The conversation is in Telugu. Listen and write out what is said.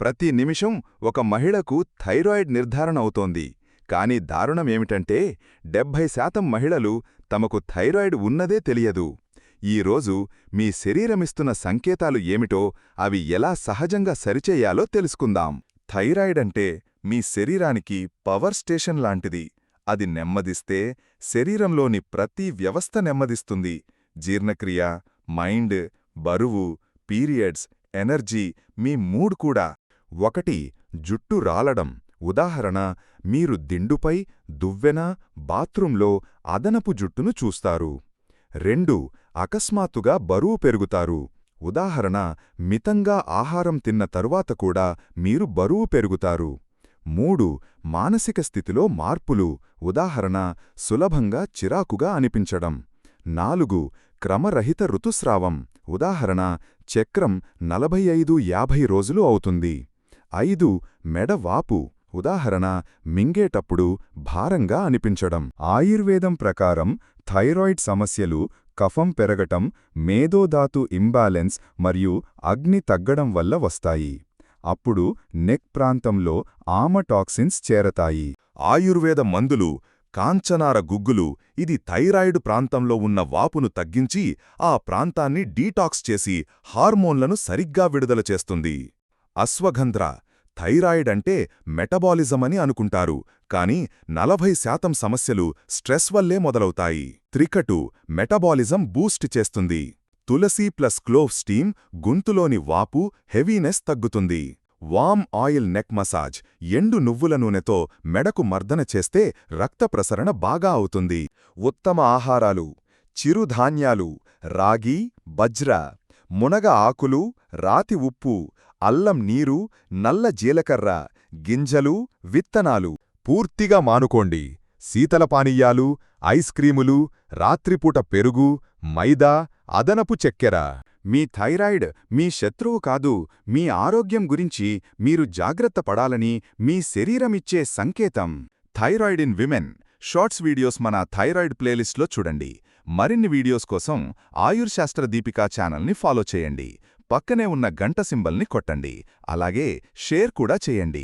ప్రతి నిమిషం ఒక మహిళకు థైరాయిడ్ నిర్ధారణ అవుతోంది. కానీ దారుణమేమిటంటే డెబ్భై శాతం మహిళలు తమకు థైరాయిడ్ ఉన్నదే తెలియదు. ఈరోజు మీ శరీరమిస్తున్న సంకేతాలు ఏమిటో అవి ఎలా సహజంగా సరిచేయాలో తెలుసుకుందాం. థైరాయిడ్ అంటే మీ శరీరానికి పవర్ స్టేషన్ లాంటిది. అది నెమ్మదిస్తే శరీరంలోని ప్రతి వ్యవస్థ నెమ్మదిస్తుంది. జీర్ణక్రియ మైండ్ బరువు పీరియడ్స్ ఎనర్జీ మీ మూడ్ కూడా. ఒకటి జుట్టు రాలడం. ఉదాహరణ మీరు దిండుపై దువ్వెన బాత్రూంలో అదనపు జుట్టును చూస్తారు. రెండు అకస్మాత్తుగా బరువు పెరుగుతారు. ఉదాహరణ మితంగా ఆహారం తిన్న తరువాత కూడా మీరు బరువు పెరుగుతారు. మూడు మానసిక స్థితిలో మార్పులు. ఉదాహరణ సులభంగా చిరాకుగా అనిపించడం. నాలుగు క్రమరహిత ఋతుస్రావం. ఉదాహరణ చక్రం నలభై ఐదు యాభై రోజులు అవుతుంది. ఐదు మెడవాపు ఉదాహరణ మింగేటప్పుడు భారంగా అనిపించడం. ఆయుర్వేదం ప్రకారం థైరాయిడ్ సమస్యలు కఫం పెరగటం మేధోధాతు ఇంబాలెన్స్ మరియు అగ్ని తగ్గడం వల్ల వస్తాయి. అప్పుడు నెక్ ప్రాంతంలో ఆమటాక్సిన్స్ చేరతాయి. ఆయుర్వేద మందులు కాంచనార గుగ్గులు ఇది థైరాయిడ్ ప్రాంతంలో ఉన్న వాపును తగ్గించి ఆ ప్రాంతాన్ని డీటాక్స్ చేసి హార్మోన్లను సరిగ్గా విడుదల చేస్తుంది. అశ్వగంధ్ర థైరాయిడ్ అంటే మెటబాలిజమని అనుకుంటారు కాని నలభై శాతం సమస్యలు స్ట్రెస్ వల్లే మొదలవుతాయి. త్రికటు మెటబాలిజం బూస్ట్ చేస్తుంది. తులసి ప్లస్ క్లోవ్ స్టీమ్ గొంతులోని వాపు హెవీనెస్ తగ్గుతుంది. వామ్ ఆయిల్ నెక్ మసాజ్ ఎండు నువ్వుల నూనెతో మెడకు మర్దన చేస్తే రక్త ప్రసరణ బాగా అవుతుంది. ఉత్తమ ఆహారాలు చిరుధాన్యాలు రాగి బజ్ర మునగ ఆకులు రాతి ఉప్పు అల్లం నీరు నల్ల జీలకర్ర గింజలు విత్తనాలు. పూర్తిగా మానుకోండి. శీతల పానీయాలు ఐస్ క్రీములు రాత్రిపూట పెరుగు మైదా అదనపు చెక్కెర. మీ థైరాయిడ్ మీ శత్రువు కాదు మీ ఆరోగ్యం గురించి మీరు జాగ్రత్త పడాలని మీ శరీరమిచ్చే సంకేతం. Thyroid in women. Shorts videos మన థైరాయిడ్ ప్లేలిస్ట్లో చూడండి. మరిన్ని వీడియోస్ కోసం ఆయుర్శాస్త్ర దీపికా ఛానల్ని ఫాలో చేయండి. పక్కనే ఉన్న గంట సింబల్ని కొట్టండి. అలాగే షేర్ కూడా చేయండి.